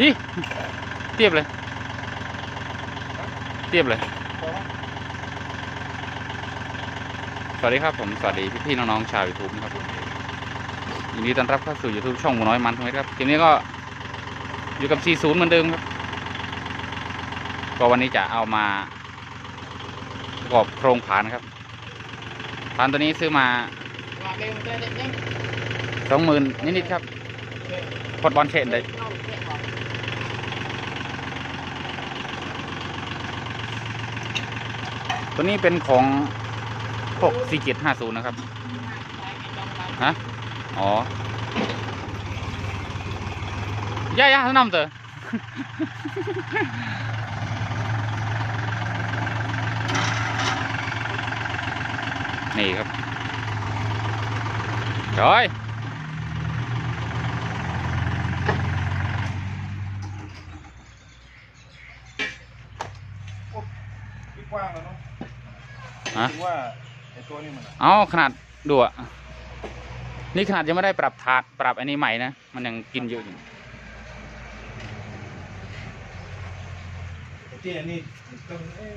ดิเทียบเลย เทียบเลย สวัสดีครับผมสวัสดีพี่ๆน้องๆชาวยูทูบนะครับยินดีต้อนรับเข้าสู่ YouTube ช่องหมูน้อยมันทุกท่านครับคลิปนี้ก็อยู่กับ 40 เหมือนเดิมครับก็วันนี้จะเอามาประกอบโครงผานครับผานตัวนี้ซื้อมาสองหมื่นนิดๆครับพดบอลเชนเลย ตัวนี้เป็นของพวกซีเกตห้าศูนย์นะครับ ฮะ อ๋อย่าย่านนำเถอะนี่ครับจอย พี่กว้างแล้วเนาะ ฮะ ถึงว่าไอ้ตัวนี้มันอะเอาขนาดดูอะนี่ขนาดยังไม่ได้ปรับถาดปรับอันนี้ใหม่นะ มันยังกินเยอะอยู่ไอ้ที่อันนี้ต้องเอ้ย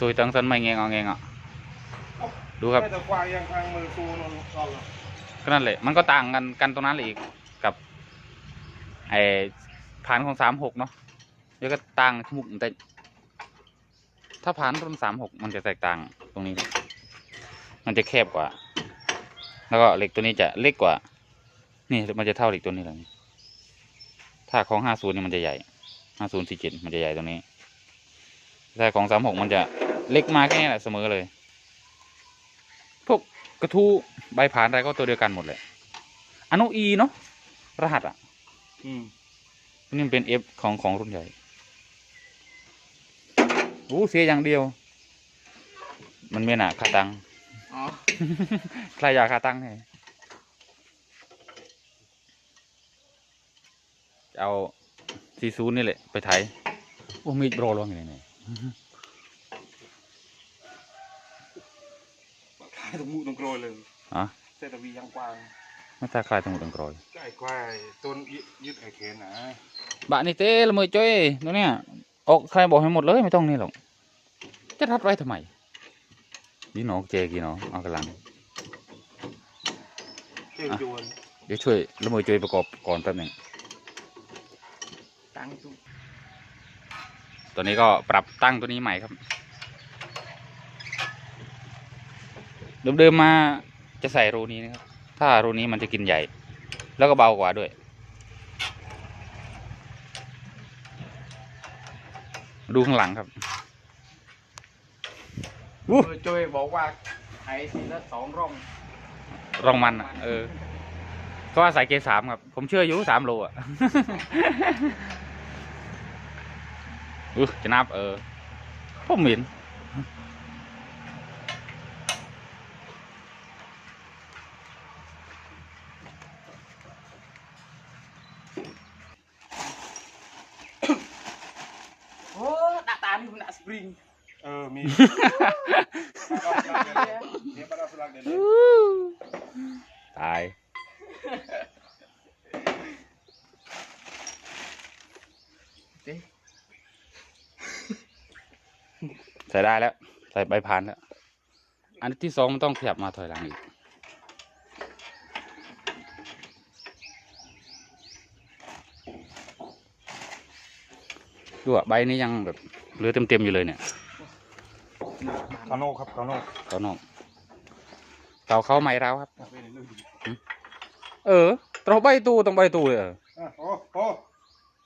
ซุยๆตั้งสันไม่เงงเอาเงงอะดูครับไม่แต่กว้างยังทางมือซูนนเอาเหรอก็นั่นแหละ มันก็ต่างกันกันตรงนั้นเลยอีกกับไอ้ผ่านของสามหกเนาะ เดี๋ยวก็ต่างขมุกแต่ถ้าผ่านรุ่นสามหกมันจะแตกต่างตรงนี้ มันจะแคบกว่า แล้วก็เหล็กตัวนี้จะเล็กกว่า นี่มันจะเท่าเหล็กตัวนี้เลยถ้าของห้าศูนย์นี่มันจะใหญ่ห้าศูนย์สี่เจ็ดมันจะใหญ่ตรงนี้แต่ของสามหกมันจะเล็กมาแค่นี้แหละเสมอเลย พวกกระทู้ใบผ่านอะไรก็ตัวเดียวกันหมดเลยอนุอีเนาะรหัสอะ อืมนี่มันเป็น F ของของรุ่นใหญ่โอ้เสียอย่างเดียว มันไม่หนาคาตังค์อ๋อ ใครอยากคาตังค์เนี่ยจะเอาซีซูนี่แหละ ไปไถโอ้มีดโรลงอย่างนี้ขายตรงมูตรงโกรยเลยอ๋อเซตวียังกว้างไม่ตาคลายตรงตังกรอยใกล้ควายต้นยึดยึดไอ้เขนนะบะนี่เต้ละมือจ้อยตัวเนี้ย ออกใครบอกให้หมดเลยไม่ต้องนี่หรอก จะทัดไว้ทำไมนี่หนอเจกี่หนอเอากำลังเที่ยวจวนเดี๋ยวช่วยละมือจ้อยประกอบก่อนแป๊บหนึ่งตังค์ทุกตัวนี้ก็ปรับตั้งตัวนี้ใหม่ครับ เดิมๆมาจะใส่รูนี้นะครับ ถ้ารูนี้มันจะกินใหญ่ แล้วก็เบากว่าด้วย ดูข้างหลังครับอู้เออจอยบอกว่าไอ้ทีละสองร่องรองมันอะ เออก็ว่าใส่เกสามครับ ผมเชื่ออยู่สามโลอะอู้จะนับเออผมเห็น โอ้ดักตา นี่มันดักสปริงเออมีเดี๋ยวปลาสลักเดี๋ยวตายเด้ใส่ได้แล้ว ใส่ใบพานแล้ว อันที่สองมันต้องขยับมาถอยหลังอีกดูอะใบนี้ยังแบบ เหลือเต็มๆอยู่เลยเนี่ยคาโน่ครับคาโน่เขานอกเต่าเขาไม้ร้าวครับไปไหนเลยเออตรงใบตูตรงใบตูเลยเอออะโอ้โอ้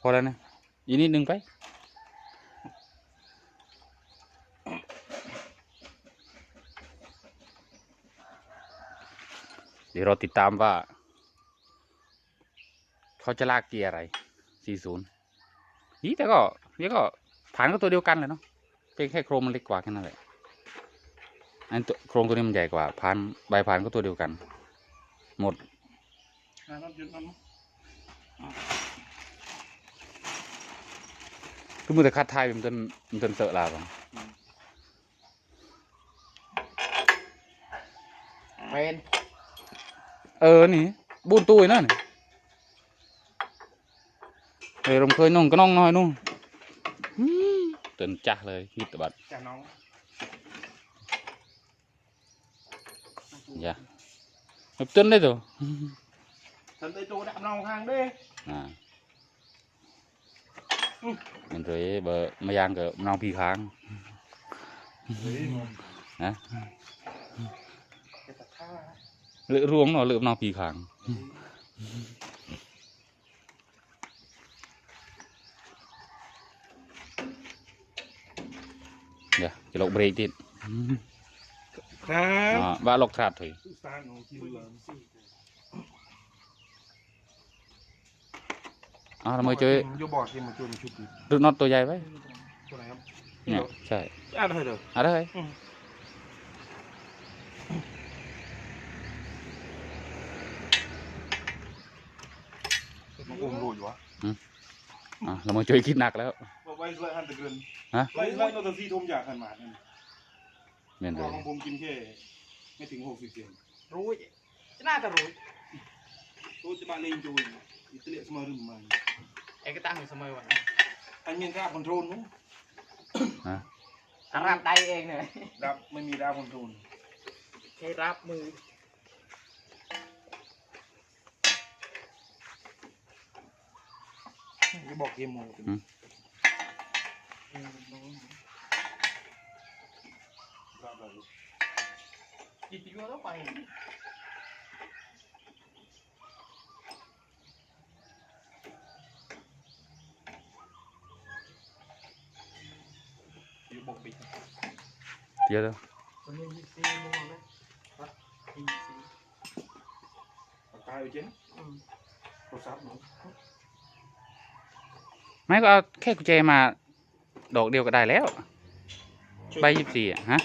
พอแล้วนะอีกนิดนึงไปเดี๋ยวเราติดตามว่า เขาจะลากเกียร์อะไร 40 นี่แต่ก็นี่ก็ ฐานก็ตัวเดียวกันเลยเนาะเพียงแค่โครงมันเล็กกว่าแค่นั้นแหละอันตัวโครงตัวนี้มันใหญ่กว่าพานใบพานก็ตัวเดียวกัน หมดอะน้ำหยุดน้ำคือมือแต่คัดท้ายมันจนมันจนเสอะลาบเป็นเออนี่ buôn tôi nữa này về rồng khơi nông cái nông nói nung tuần chả lời hít bật จากน้อง dạ hợp tuần đấy rồi ฉันไปโตดับน้องข้างเด้ à mình rồi bờ mà giang cái nông phi kháng เฮ้ยมัน hả จะตัดท่า lựa ruộng nó lựa nông phi kháng dạ cái lộc break đi ครับ à, ba lộc thạt thì สร้างของที่เหลือ à là mới chơi โยบอกที่มาช่วยมาชุบดิ rực nót tôi dày vậy ตัวไหนครับ nè chạy อ่านให้เด้อ à đấy มันอุ้มรู้อยู่วะ à là mới chơi kít nạc แล้ว ไว้ไว้หันตะเกินฮะไว้ไว้นอตซี่ทมอยากขันหมาเนี่ย miền ของผมกินแค่ไม่ถึงหกสิบเซนรู้จะน่าจะรู้ตัวจะมาเลงจูนอิตาเลียสมารึมมาไอ้ก็ตั้งอยู่เสมอวันอันมีดาบคอนโทรลนู้ hả อารับได้เองเลยดาบไม่มีดาบคอนโทรลใช้รับมือจะบอกเกมโมอืมจิตวิทยาบอกยี่สิบมึงเปากกาอยู่เจ๊อืมโทรศัพท์หนู ไม่ก็เอาแค่กุญแจมา ดอกเดียวก็ได้แล้ว ใบยี่สิบสี่อะฮะ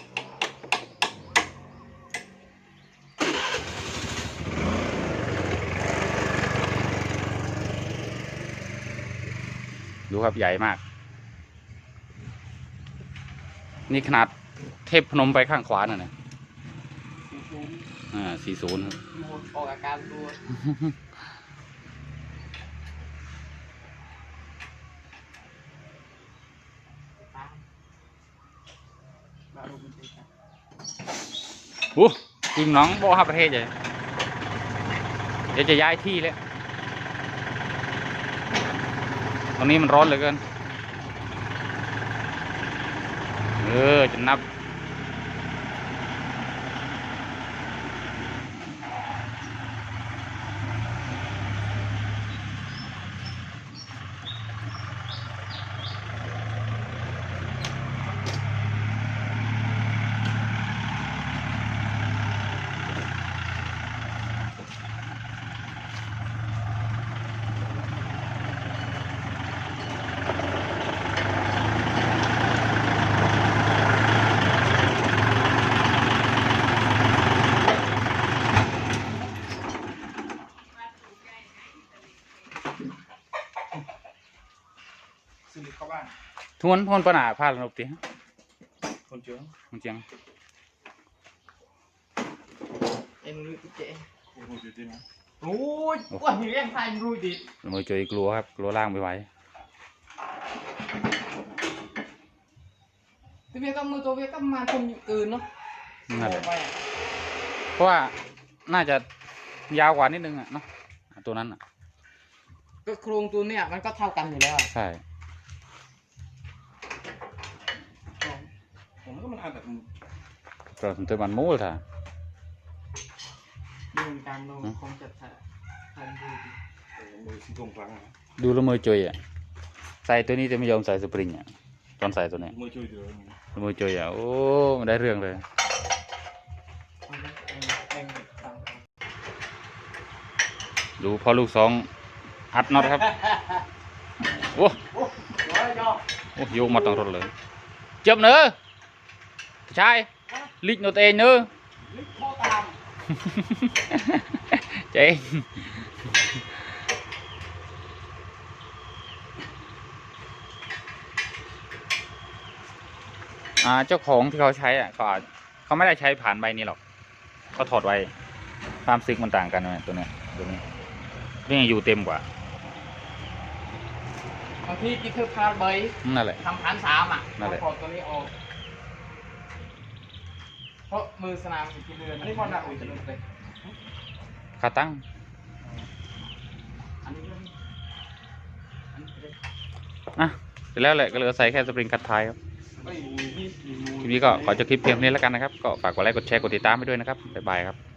ดูครับใหญ่มาก นี่ขนาดเทพพนมไปข้างขวาน่ะนะซูซูอ่าสี่ศูนย์ครับดูออกอาการดูตามมาดูมันติดกัน โอ้ทีมน้องโบฮับประเทศเลยเดี๋ยวจะย้ายที่แล้วตรงนี้มันร้อนเหลือเกิน เออ จะนับ ซื้อเข้าบ้าน ทวนทวนปัญหาพาลนบตี คนเจือ จริง เอ็นรู้ที่เจ๊ โอ้โหเดี๋ย วดีนะรู้ว่าเรื่องไทยรู้ดิๆมือจอยกลัวครับกลัวล่างไม่ไหวตัวเวียก็มือตัวเวียก็มาคนอยู่เกินเนาะนั่นแหโอ้ละไปอะเพราะว่าน่าจะยาวกว่านิดนึงอะเนาะตัวนั้นอะก็โครงตัวเนี้ยมันก็เท่ากันอยู่แล้วอะใช่ ผมก็มันอ่านแบบก็ถึงตัวมันมูลท่าดูเหมือนกันเราคงจะถ่ายทำดูดิมือสีตรงกลางนะดูแล้วมือจอยอะใส่ตัวนี้จะไม่ยอมใส่สปริงอะตอนใส่ตัวเนี้ยมือช่วยเดือดมือจอยอะโอ้มันได้เรื่องเลยเอาไหมเอ็งเอ็งตามกันดูพอลูกสองอัดน็อตครับ โอ้โอ้ยยอดโอ้โยกมาตั้งรถเลยเจ็บเนอะ ใช่ลิกโนตเองเนอะลิกโทรตามเจ๊งอ่าเจ้าของที่เขาใช้อะเขาอาจเขาไม่ได้ใช้ผ่านใบนี้หรอกเขาถอดไว้ความซิกมันต่างกันนะตัวเนี้ยตัวนี้นี่อยู่เต็มกว่าบางทีกินเธอพาใบนั่นแหละทำพันสามอะนั่นแหละพอตัวนี้ออก เพราะมือสนามอยู่ที่เรือนอันนี้พอหนักอุ้ยจะลงไปขาตั้ง อันนี้ก็มีอันนี้ก็ได้อะเสร็จแล้วแหละก็เหลือใส่แค่สปริงคัดท้ายครับ เอ้ยมีมีมูทีนี้ก็ขอจบคลิปเพียงเท่านี้แล้วกันนะครับ ก็ฝากกดไลค์กดแชร์กดติดตามไปด้วยนะครับ บ๊ายบายครับ